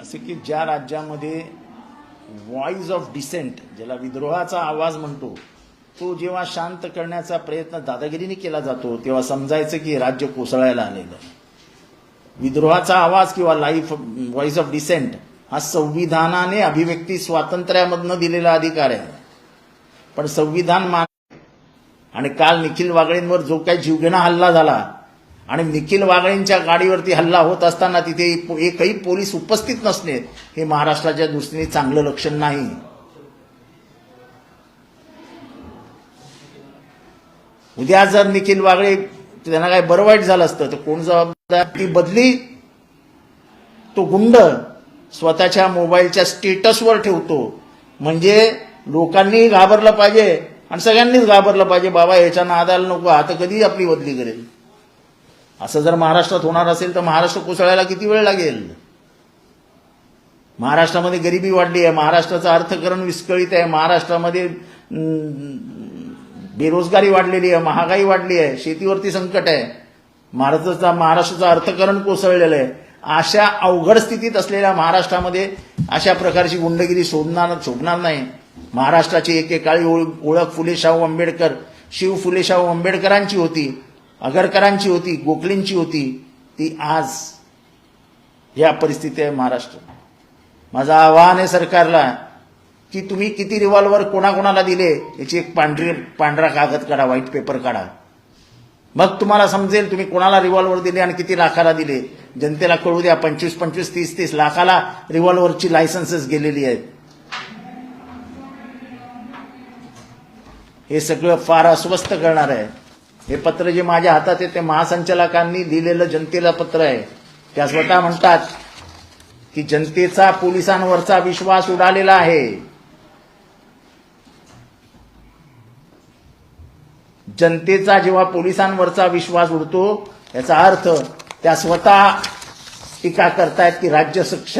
असे की ज्या राज्यामध्ये व्हॉइस ऑफ डिसेंट ज्याला विद्रोहाचा आवाज म्हणतो तो जेव्हा शांत करण्याचा प्रयत्न दादागिरीने केला जातो तेव्हा समजायचं की राज्य कोसळायला आलेलं विद्रोहाचा आवाज किंवा लाईफ व्हॉइस ऑफ डिसेंट हा संविधानाने अभिव्यक्ती स्वातंत्र्यामधनं दिलेला अधिकार आहे. पण संविधान मान आणि काल निखिल वागळेंवर जो काही जीवघेणा हल्ला झाला आणि निखिल वागळेंच्या गाडीवरती हल्ला होत असताना तिथे एकही पोलीस उपस्थित नसणे हे महाराष्ट्राच्या दृष्टीने चांगलं लक्षण नाही. उद्या जर निखिल वागळे त्यांना काय बरं वाईट झालं असतं तर कोण जबाबदार? ती बदली तो गुंड स्वतःच्या मोबाईलच्या स्टेटसवर ठेवतो. म्हणजे लोकांनी घाबरलं पाहिजे आणि सगळ्यांनीच घाबरलं पाहिजे बाबा याच्या नादाला नको आता कधी आपली बदली करेल. असं जर महाराष्ट्रात होणार असेल तर महाराष्ट्र कोसळायला किती वेळ लागेल? महाराष्ट्रामध्ये गरिबी वाढली आहे महाराष्ट्राचं अर्थकरण विस्कळीत आहे महाराष्ट्रामध्ये बेरोजगारी वाढलेली आहे महागाई वाढली आहे शेतीवरती संकट आहे. महाराष्ट्राचा महाराष्ट्राचं अर्थकरण कोसळलेलं आहे. अशा अवघड स्थितीत असलेल्या महाराष्ट्रामध्ये अशा प्रकारची गुंडगिरी शोधणार शोभणार नाही. महाराष्ट्राची एकेकाळी ओळख ओळख फुले शाहू आंबेडकर शिव फुले शाहू आंबेडकरांची होती. आगरकरांची होती गोखलेंची होती ती आज या परिस्थिती आहे महाराष्ट्र. माझं आव्हान आहे सरकारला की तुम्ही किती रिव्हॉल्वर कोणाकोणाला दिले याची एक पांढरी पांढरा कागद काढा व्हाईट पेपर काढा. मग तुम्हाला समजेल तुम्ही कोणाला रिव्हॉल्वर दिले आणि किती लाखाला दिले. जनतेला कळू द्या पंचवीस पंचवीस तीस तीस लाखाला रिव्हॉल्वरची लायसन्सेस गेलेली आहेत. हे सगळं फार अस्वस्थ करणार आहे. हे पत्र जे माझ्या हातात आहे ते महासंचालकांनी लिहिलेलं जनतेला पत्र आहे. त्या स्वतः म्हणतात की जनतेचा पोलिसांवरचा विश्वास उडालेला आहे. जनतेचा जेव्हा पोलिसांवरचा विश्वास उडतो याचा अर्थ त्या स्वतः टीका करतायत की राज्य सक्ष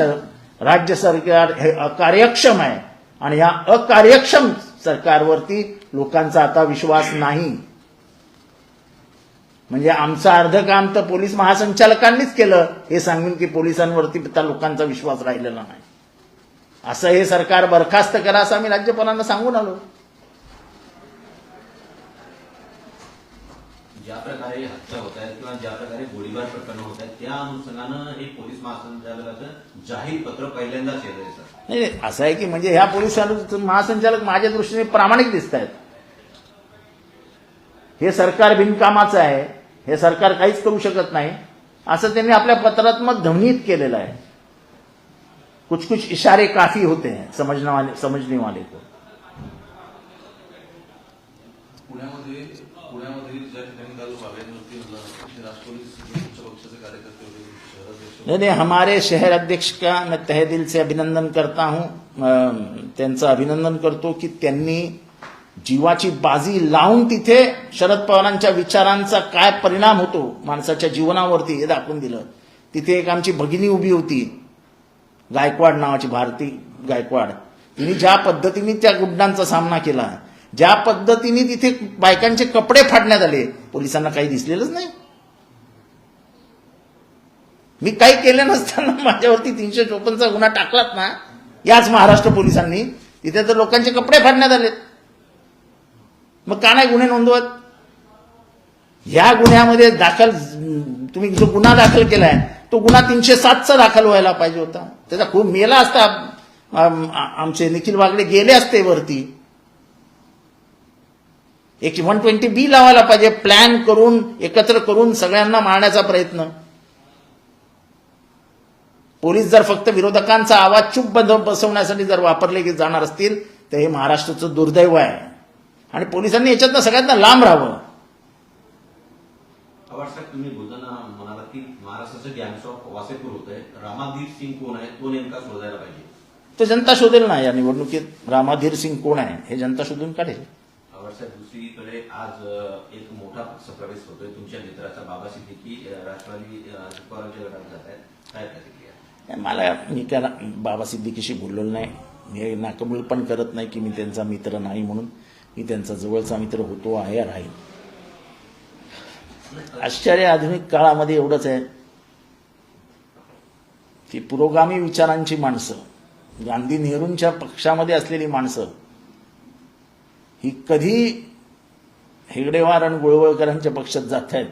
राज्य सरकार हे अकार्यक्षम आहे. आणि या अकार्यक्षम सरकारवरती लोकांचा आता विश्वास नाही. म्हणजे आमचं अर्ध काम तर पोलीस महासंचालकांनीच केलं. हे सांगून की पोलिसांवरती आता लोकांचा विश्वास राहिलेला नाही. असं हे सरकार बरखास्त करा असं आम्ही राज्यपालांना सांगून आलो. ज्या प्रकारे हत्या होत आहेत किंवा ज्या प्रकारे गोळीबार प्रकरण होत आहेत त्या अनुषंगानं हे पोलीस महासंचालकाचं जाहीर पत्र पहिल्यांदाच येत आहे सर. नाही, असं आहे की म्हणजे ह्या पोलीस महासंचालक माझ्या दृष्टीने प्रामाणिक दिसत आहेत हे सरकार बिनकामाचं आहे. हे सरकार काहीच करू शकत नाही. असं त्यांनी आपल्या पत्रात्मक ध्वनीत केलेलं आहे. कुछ कुछ इशारे काफ़ी होते हैं समझने वाले समझने वाले को. पुण्यामध्ये पुण्यामध्ये ज्या ठिकाणी काल नहीं नहीं हमारे शहर अध्यक्ष का मैं तहे दिल से अभिनंदन करता हूँ. अं, त्यांचं अभिनंदन करतो की त्यांनी जीवाची बाजी लावून तिथे शरद पवारांच्या विचारांचा काय परिणाम होतो माणसाच्या जीवनावरती हे दाखवून दिलं. तिथे एक आमची भगिनी उभी होती गायकवाड नावाची भारती गायकवाड. तिने ज्या पद्धतीने त्या गुंडांचा सामना केला ज्या पद्धतीने तिथे बायकांचे कपडे फाडण्यात आले पोलिसांना काही दिसलेलंच नाही. मी काही केलं नसताना माझ्यावरती तीनशे चोपन्नचा गुन्हा टाकलात ना याच महाराष्ट्र पोलिसांनी तिथे तर लोकांचे कपडे फाडण्यात आलेत. मग का नाही गुन्हे नोंदवत? ह्या गुन्ह्यामध्ये दाखल तुम्ही जो गुन्हा दाखल केलाय तो गुन्हा तीनशे सातचा दाखल व्हायला पाहिजे होता. त्याचा खूप मेला असता. आमचे निखिल वागडे गेले असते वरती. एक वन ट्वेंटी बी लावायला पाहिजे प्लॅन करून एकत्र करून सगळ्यांना मारण्याचा प्रयत्न. पोलीस जर फक्त विरोधकांचा आवाज चुप बंद बसवण्यासाठी जर वापरले जाणार असतील तर हे महाराष्ट्राचं दुर्दैव आहे. आणि पोलिसांनी याच्यातनं सगळ्यांना लांब राहावं. तुम्ही बोलताना म्हणाला की महाराष्ट्राचं गँग्स ऑफ वासेपूर होत आहे रामाधीर सिंग कोण आहे? तो नेमका शोधायला पाहिजे. तर जनता शोधेल ना या निवडणुकीत. रामाधीर सिंग कोण आहे? हे जनता शोधून काढेल. पवार साहेब दुसरीकडे आज एक मोठा पक्ष प्रवेश होतोय तुमच्या मित्राचा बाबा सिद्दीकी राष्ट्रवादी अ, पवारांच्या गटात जात आहेत. काय प्रतिक्रिया? मला मी त्या बाबा सिद्दीकीशी बोललेलो नाही. मी नाकबूल पण करत नाही की मी त्यांचा मित्र नाही म्हणून. मी त्यांचा जवळचा मित्र होतो आहे राहील. आश्चर्य आधुनिक काळामध्ये एवढंच आहे. ती पुरोगामी विचारांची माणसं गांधी नेहरूंच्या पक्षामध्ये असलेली माणसं ही कधी हेगडेवार आणि गोळवळकरांच्या पक्षात जात आहेत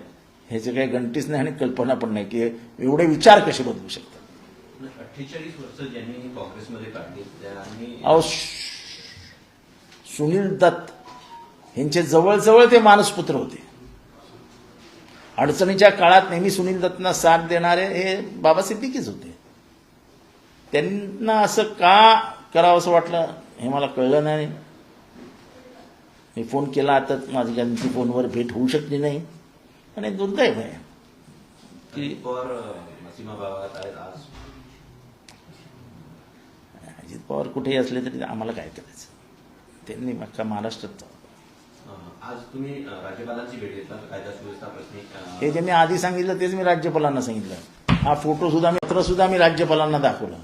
ह्याचे काही गणतीच नाही आणि कल्पना पण नाही की एवढे विचार कसे बदलू शकतात? अठ्ठेचाळीस वर्ष ज्यांनी काँग्रेसमध्ये काढली सुनील दत्त यांचे जवळजवळ ते मानसपुत्र होते. अडचणीच्या काळात नेहमी सुनील दत्तना साथ देणारे हे बाबा सिद्दीकीच होते. त्यांना असं का करावं असं वाटलं हे मला कळलं नाही. मी फोन केला तर माझी त्यांची फोनवर भेट होऊ शकली नाही. आणि दुर्दैव आहे. आज? अजित पवार कुठेही असले तरी आम्हाला काय करायचं? त्यांनी अख्खा महाराष्ट्रात. जावं. अ, आज तुम्ही अ, राज्यपालांची भेट घेतला कायदा सुव्यवस्था प्रश्नी अ, हे जे मी आधी सांगितलं तेच मी राज्यपालांना सांगितलं. हा फोटो सुद्धा मी पत्र सुद्धा मी राज्यपालांना दाखवलं.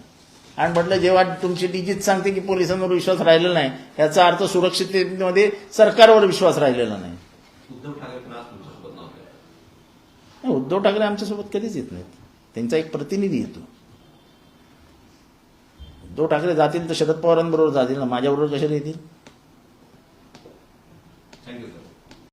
आणि म्हटलं जेव्हा तुमची डिजिट सांगते की पोलिसांवर विश्वास राहिलेला नाही याचा अर्थ सुरक्षिततेमध्ये सरकारवर विश्वास राहिलेला उद्धव ठाकरे नाही, उद्धव ठाकरे आमच्यासोबत कधीच येत नाहीत. त्यांचा एक प्रतिनिधी येतो. उद्धव ठाकरे जातील तर शरद पवारांबरोबर जातील ना? माझ्याबरोबर कशाला येतील?